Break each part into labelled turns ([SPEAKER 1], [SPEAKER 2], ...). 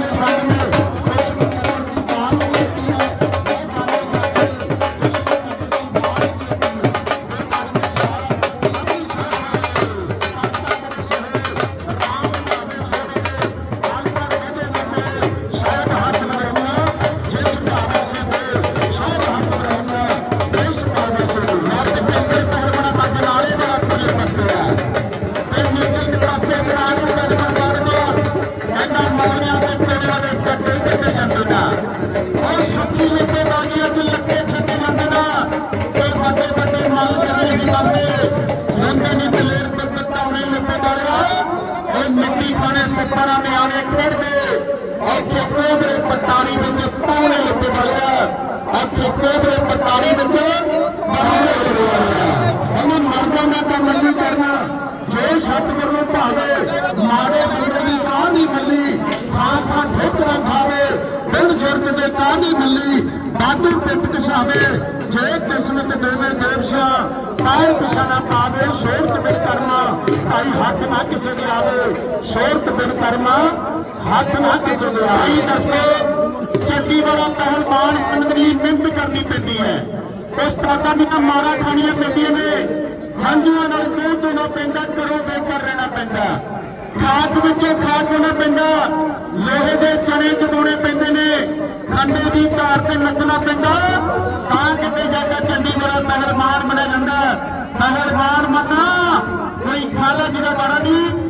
[SPEAKER 1] ਨੇ ਸਤਿਗੁਰ ਨੂੰ ਭਾਵੇ ਮਾੜੇ ਬੰਦੇ ਦੀ ਕਾਹ ਨਹੀਂ ਮਿਲੀ ਥਾਂ ਥਾਂ ਠੋਕਰਾਂ ਖਾਵੇ ਬਿਨ ਜੁਰਤ ਦੇ ਕਾਹ ਨਹੀਂ ਮਿਲੀ ਬਾਦਲ ਪਿੱਟ ਕਸਾਵੇ, ਜੇ ਕਿਸਮਤ ਦੇਵੇ ਦੇਵਸ਼ਾ ਕਾਇਰ ਪਿਛਾ ਨਾ ਪਾਵੇ, ਸੋਰਤ ਬਿਨ ਕਰਮਾ, ਭਾਈ ਹੱਥ ਨਾ ਕਿਸੇ ਦੇ ਆਵੇ, ਸੋਰਤ ਬਿਨ ਕਰਮਾ, ਹੱਥ ਨਾ ਕਿਸੇ ਦੇ ਆਈ ਦਰਸ਼ਕੋ, ਚੱਡੀ ਵਾਲਾ ਪਹਿਲਵਾਨ ਅੰਦਰਲੀ ਮਿਹਨਤ ਕਰਨੀ ਪੈਂਦੀ ਹੈ। ਉਸ ਤਰ੍ਹਾਂ ਦੀਆਂ ਮਾਰਾ ਖਾਣੀਆਂ ਪੈਂਦੀਆਂ ਨੇ। ਹੰਝੂਆਂ ਨਾਲ ਮੂੰਹ ਧੋਣਾ ਪੈਂਦਾ ਕਰੋ ਬੇਕਰ ਰਹਿਣਾ ਪੈਂਦਾ। ਖਾਕ ਵਿੱਚੋਂ ਖਾ ਹੋਣਾ ਪੈਂਦਾ। ਲੋਹੇ ਦੇ ਚਣੇ ਚਬਾਉਣੇ ਪੈਂਦੇ ਨੇ। ਖੰਡੇ ਦੀ ਧਾਰ ਤੇ ਨੱਚਣਾ ਪੈਂਦਾ। ਤਾਂ ਕਿਤੇ ਜਾ ਕੇ ਚੰਡੀਗੜ੍ਹ ਪਹਿਲਵਾਨ ਬਣਿਆ ਜਾਂਦਾ। ਪਹਿਲਵਾਨ ਮੰਨਾ ਕੋਈ ਖਾਲਾ ਜਿਹੜਾ ਬੜਾ ਨਹੀਂ।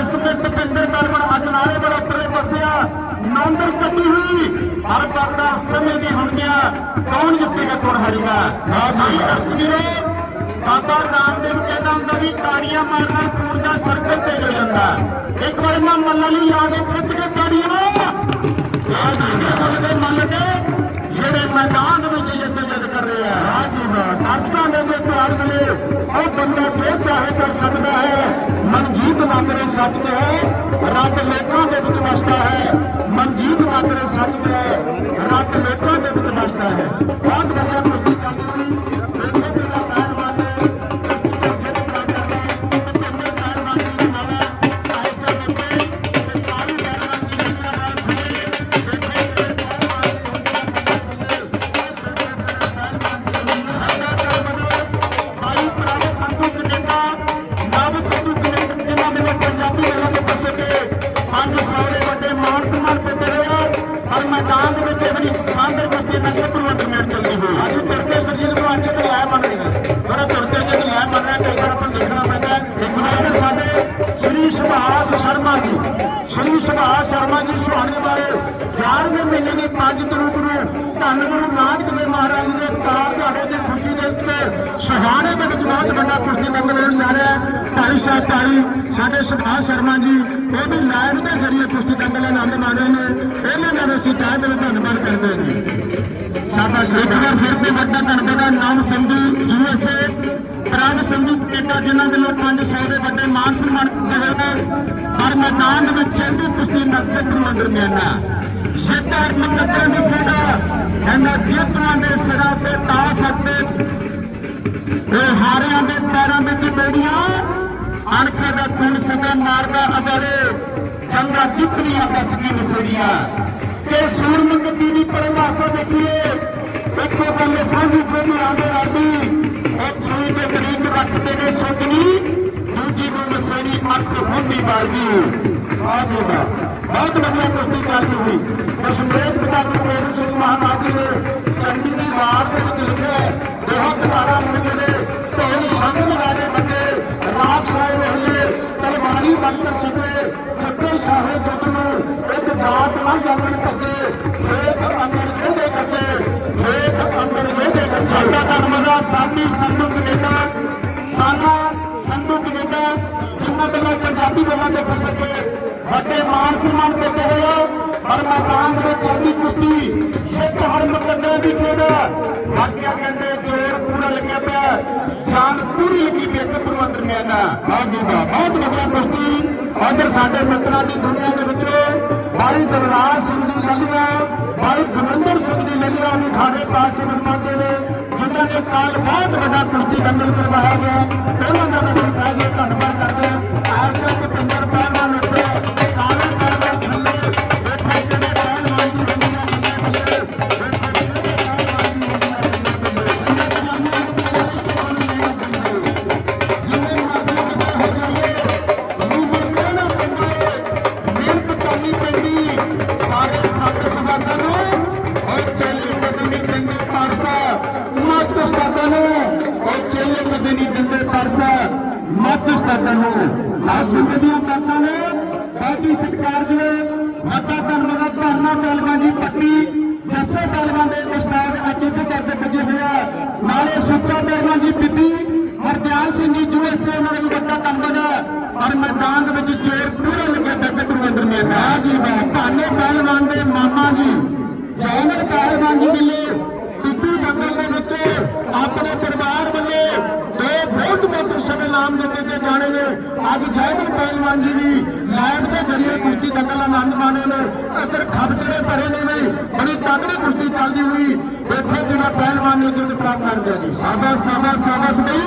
[SPEAKER 1] ਇਸ ਵਿੱਚ ਭਪਿੰਦਰ ਪਹਿਲਵਾਨ ਅੱਜ ਨਾਲੇ ਬੜਾ ਉੱਪਰਲੇ ਪਾਸੇ ਆ ਨੌਂਦਰ ਕੱਟੀ ਹੋਈ। ਹਰ ਪਰਦਾ ਸਮੇਂ ਦੀ ਹੁਣ ਗਿਆ। ਕੌਣ ਜਿੱਤੇਗਾ ਕੌਣ ਹਾਰੇਗਾ ਹਾਂ ਜੀ। ਦਰਸ਼ਕ ਵੀਰੋ ਬਾਬਾ ਰਾਮਦੇਵ ਕਹਿੰਦਾ ਹੁੰਦਾ ਵੀ ਤਾੜੀਆਂ ਮਾਰਨਾ ਖੂਨ ਦਾ ਸਰਕਲ ਤੇਜ਼ ਹੋ ਜਾਂਦਾ। ਇੱਕ ਵਾਰ ਮੈਂ ਮੱਲਾ ਲਈ ਲਾ ਕੇ ਖਿੱਚ ਕੇ ਤਾੜੀਆਂ ਆ ਜੀ ਮੁੱਲ ਦੇ ਮੱਲ ਕੇ ਜਿਹੜੇ ਮੈਦਾਨ ਵਿੱਚ ਜਿੱਤ ਜਿੱਤ ਕਰ ਰਹੇ ਆ ਹਾਂ ਜੀ ਦਰਸ਼ਕਾਂ ਦੇ ਜੇ ਪਿਆਰ ਮਿਲੇ, ਉਹ ਬੰਦਾ ਜੋ ਚਾਹੇ ਕਰ ਸਕਦਾ ਹੈ, ਮਨਜੀਤ ਮਾਤਰੇ ਸੱਚ ਹੈ ਰੱਬ ਲੇਖਾਂ ਦੇ ਵਿੱਚ ਵਸਦਾ ਹੈ। ਮਨਜੀਤ ਮਾਤਰੇ ਸੱਚ ਹੈ ਰੱਬ ਲੇਖਾਂ ਦੇ ਵਿੱਚ ਵਸਦਾ ਹੈ। 12ਵੇਂ ਮਹੀਨੇ ਦੀ ਪੰਜ ਤਰੀਕ ਨੂੰ ਧੰਨ ਗੁਰੂ ਨਾਨਕ ਦੇਵ ਮਹਾਰਾਜ ਦੇ ਕਾਰ ਤੁਹਾਡੇ ਦੇ ਦੇ ਉੱਤੇ ਸੁਹਾਣੇ ਦੇ ਵਿੱਚ ਬਹੁਤ ਵੱਡਾ ਕੁਸ਼ਤੀ ਹੋਣ ਜਾ ਰਿਹਾ ਹੈ। ਭਾਈ ਸਾਹਿਬ ਤਾਰੀ ਸਾਡੇ ਸੁਭਾਸ਼ ਸ਼ਰਮਾ ਜੀ ਇਹ ਵੀ ਲਾਈਵ ਦੇ ਜ਼ਰੀਏ ਕੁਸ਼ਤੀ ਦੰਗਲ ਆਨੰਦ ਮਾਣ ਰਹੇ ਨੇ। ਇਹਨਾਂ ਦਾ ਅਸੀਂ ਤਹਿ ਦਿਲੋਂ ਧੰਨਵਾਦ ਕਰਦੇ ਹਾਂ ਜੀ। ਇੱਕ ਵਾਰ ਫਿਰ ਤੇ ਵੱਡਾ ਧੰਨਵਾਦ ਹੈ ਨਾਮ ਸੰਧੂ ਯੂਐਸਏ ਪ੍ਰਾਣ ਸੰਧੂ ਕੈਨੇਡਾ ਜਿਨ੍ਹਾਂ ਵੱਲੋਂ 500 ਦੇ ਵੱਡੇ ਮਾਨ ਸਨਮਾਨ ਕੀਤੇ ਹੋਏ ਨੇ। ਪਰ ਮੈਦਾਨ ਦੇ ਵਿੱਚ ਚੰਗੀ ਕੁਸ਼ਤੀ ਨੱਕੇ ਨੂੰ ਦਰਮਿਆਨਾ ਸ਼ੇਤਾਰ ਮੁਕੱਦਰਾਂ ਦੀ ਖੇਡਾ ਕਹਿੰਦਾ ਜੇਤੂਆਂ ਦੇ ਸਿਰਾਂ ਤੇ ਤਾ ਸਕਦੇ। ਇਹ ਹਾਰਿਆਂ ਦੇ ਪੈਰਾਂ ਵਿੱਚ ਬੇੜੀਆਂ ਅਣਖਾਂ ਦਾ ਖੂਨ ਸੰਗਾ ਮਾਰਦਾ ਅਗਰੇ ਜੰਗਾ ਜਿੱਤਣੀਆਂ ਦਸਵੀਂ ਨਸੜੀਆਂ। ਕਿ ਸੂਰਮਗਤੀ ਦੀ ਪਰਿਭਾਸ਼ਾ ਦੇਖੀਏ ਇੱਕੋ ਗੱਲ ਸਾਂਝੀ ਜੋਨੀ ਆਂਦੇ ਰਾਡੀ ਉਹ ਸੂਈ ਤੇ ਤਰੀਕ ਰੱਖਦੇ ਨੇ ਸੋਚਣੀ। ਦੂਜੀ ਨੂੰ ਨਸੜੀ ਅੱਖ ਹੁੰਦੀ ਬਾਲਦੀ। ਆ ਜੀ ਬਹੁਤ ਵਧੀਆ ਕੁਸ਼ਤੀ ਚੱਲਦੀ ਹੋਈ। ਦਸ਼ਮੇਸ਼ ਪਿਤਾ ਗੁਰੂ ਸਿੰਘ ਮਹਾਰਾਜ ਜੀ ਨੇ ਚੰਡੀ ਦੀ ਵਾਰ ਦੇ ਵਿੱਚ ਲਿਖਿਆ ਹੈ, ਬਹੁਤ ਧਾਰਾ ਮੁਰਗੇ ਦੇ ਢੋਲ ਸੰਗ ਲਗਾੜੇ ਬੱਗੇ ਰਾਗ ਸਾਹਿਬ ਹੋਈਏ ਤਲਵਾਰੀ ਬੰਦਰ ਸਿੱਧੇ ਚੱਕਰ ਸਾਹੇ ਜੱਟ ਨੂੰ ਇੱਕ ਜਾਤ ਨਾ ਜਾਣਨ ਭੱਜੇ ਖੇਤ ਅੰਦਰ ਜਿਹਦੇ ਕੱਚੇ ਖੇਤ ਅੰਦਰ ਜਿਹਦੇ ਕੱਚੇ ਸਾਡਾ ਧਰਮ ਦਾ ਸਾਡੀ ਸੰਧੂ ਕਨੇਡਾ ਸਾਨਾ ਸੰਧੂ ਕਨੇਡਾ ਜਿੰਨਾ ਵੱਲੋਂ ਪੰਜਾਬੀ ਬੋਲਾਂ ਤੇ ਫਸਲ ਕੇ ਵੱਡੇ ਮਾਨ ਸਨਮਾਨ ਦਿੱਤੇ ਹੋਏ ਆ, ਪਰ ਮੈਦਾਨ ਦੇ ਵਿੱਚ ਚੱਲਦੀ ਕੁਸ਼ਤੀ, ਸਿੱਖ ਹਰ ਮੁਕੱਦਰਾਂ ਦੀ ਖੇਡ ਹੈ ਬਾਕੀਆਂ ਕਹਿੰਦੇ ਜ਼ੋਰ ਪੂਰਾ ਲੱਗਿਆ ਪਿਆ ਜਾਨ ਪੂਰੀ ਲੱਗੀ ਪਈ ਇੱਕ ਪ੍ਰਬੰਧਰ ਮਿਆਨਾ ਹਾਂ ਜੀ ਵਾਹ ਬਹੁਤ ਵਧੀਆ ਕੁਸ਼ਤੀ। ਉਧਰ ਸਾਡੇ ਮਿੱਤਰਾਂ ਦੀ ਦੁਨੀਆ ਦੇ ਵਿੱਚੋਂ ਭਾਈ ਦਰਬਾਰ ਸਿੰਘ ਦੀ ਲੰਗੜਾ ਭਾਈ ਗਮੰਦਰ ਸਿੰਘ ਦੀ ਲੰਗੜਾ ਵੀ ਖਾੜੇ ਪਾਸੇ ਪਹੁੰਚੇ ਨੇ, ਜਿਨ੍ਹਾਂ ਨੇ ਕੱਲ ਬਹੁਤ ਵੱਡਾ ਕੁਸ਼ਤੀ ਦੰਗਲ ਕਰਵਾਇਆ ਗਿਆ। ਉਹਨਾਂ ਦਾ ਵੀ ਅਸੀਂ ਕਹਿ ਕੇ ਧੰਨਵਾਦ ਕਰਦੇ మాట్లాడతాను రాష్ట్రపతి తనలో పార్టీ సత్కార్యలో ਮਾਤਾ ਧਰਮ ਦਾ ਧਰਨਾ ਤਾਲਬਾਂ ਦੀ ਪੱਟੀ, ਜੱਸੇ ਤਾਲਬਾਂ ਦੇ ਉਸਤਾਦ ਅਚੇਚ ਕਰਦੇ ਪੁੱਜੇ ਹੋਇਆ ਨਾਲੇ ਸੁੱਚਾ ਤਾਲਬਾਂ ਦੀ ਬੀਬੀ ਹਰਦਿਆਲ ਸਿੰਘ ਜੀ ਜੋ ਬਹੁਤ ਮੋਟਰ ਸਮੇਂ ਨਾਮ ਦਿੱਤੇ ਜਾਣੇ ਨੇ। ਅੱਜ ਜੈਨਲ ਪਹਿਲਵਾਨ ਜੀ ਵੀ ਲਾਈਵ ਦੇ ਜਰੀਏ ਕੁਸ਼ਤੀ ਦੰਗਲ ਆਨੰਦ ਮਾਣੇ ਨੇ। ਇੱਧਰ ਖਬਚੜੇ ਭਰੇ ਨੇ ਵੀ। ਬੜੀ ਤਕੜੀ ਕੁਸ਼ਤੀ ਚੱਲਦੀ ਹੋਈ। ਦੇਖੋ ਕਿਹੜਾ ਪਹਿਲਵਾਨ ਨੇ ਜਿੱਤ ਪ੍ਰਾਪਤ ਕਰਦੇ ਗਿਆ ਜੀ। ਸਾਬਾ ਸਾਬਾ ਸਾਬਾ ਸਬਈ